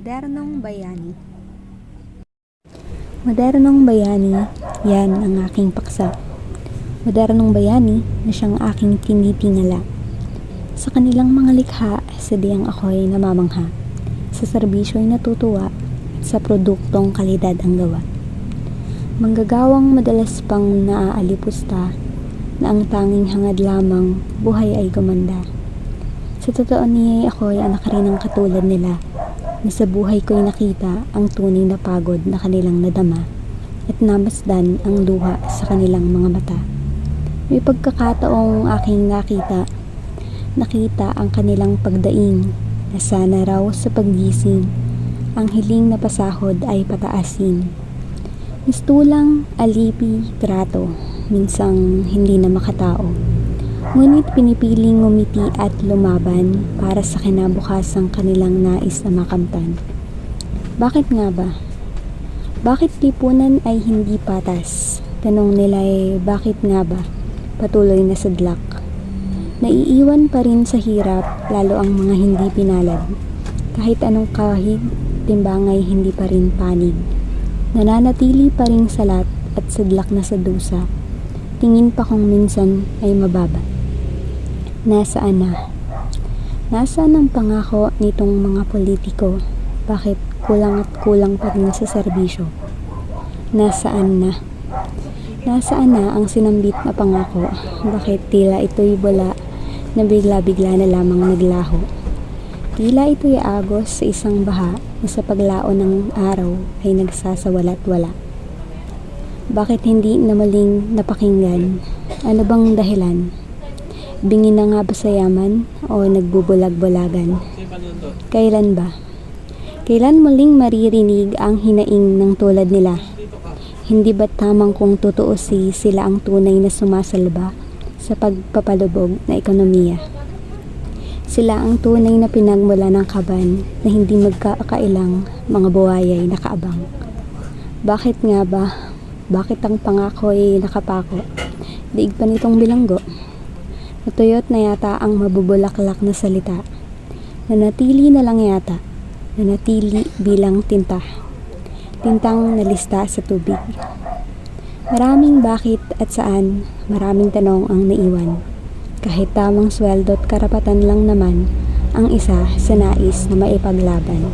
Modernong Bayani Modernong Bayani, yan ang aking paksa. Modernong Bayani na siyang aking tinitingala. Sa kanilang mga likha, sa diyang ako'y namamangha. Sa serbisyo'y natutuwa at sa produktong kalidad ang gawa. Manggagawang madalas pang naaalipusta na ang tanging hangad lamang buhay ay gumanda. Sa totoo niya'y ako'y anak rin ng katulad nila na sa buhay ko'y nakita ang tunay na pagod na kanilang nadama at namasdan ang luha sa kanilang mga mata. May pagkakataong aking nakita, nakita ang kanilang pagdaing na sana raw sa paggising ang hiling na pasahod ay pataasin. Mistulang, alipi, trato, minsang hindi na makatao. Ngunit pinipiling ngumiti at lumaban para sa kinabukasang kanilang nais na makamtan. Bakit nga ba? Bakit lipunan ay hindi patas? Tanong nila ay bakit nga ba? Patuloy na sadlak. Naiiwan pa rin sa hirap lalo ang mga hindi pinalad. Kahit anong kahig, timbangay hindi pa rin panig. Nananatili pa rin salat at sadlak na sa dusa. Tingin pa kung minsan ay mababa. Nasaan na? Nasaan ang pangako nitong mga politiko? Bakit kulang at kulang pa rin sa serbisyo? Nasaan na? Nasaan na ang sinambit na pangako? Bakit tila ito'y wala na bigla-bigla na lamang naglaho? Tila ito'y agos sa isang baha na sa paglaon ng araw ay nagsasawala't wala. Bakit hindi na maling napakinggan? Ano bang dahilan? Bingi na nga ba sa yaman o nagbubulag-bulagan? Kailan ba? Kailan muling maririnig ang hinaing ng tulad nila? Hindi ba tamang kung totoo si sila ang tunay na sumasalba sa pagpapalubog na ekonomiya? Sila ang tunay na pinagmula ng kaban na hindi magkakailang mga buhayay nakaabang. Bakit nga ba? Bakit ang pangako ay nakapako? Diig pa nitong bilanggo. Natuyot na yata ang mabubulaklak na salita. Nanatili na lang yata. Nanatili bilang tinta. Tintang nalista sa tubig. Maraming bakit at saan, maraming tanong ang naiwan. Kahit tamang sweldo at karapatan lang naman ang isa sa nais na maipaglaban.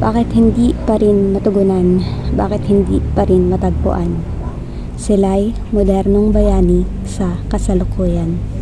Bakit hindi pa rin matugunan? Bakit hindi pa rin matagpuan? Sila'y modernong bayani sa kasalukuyan.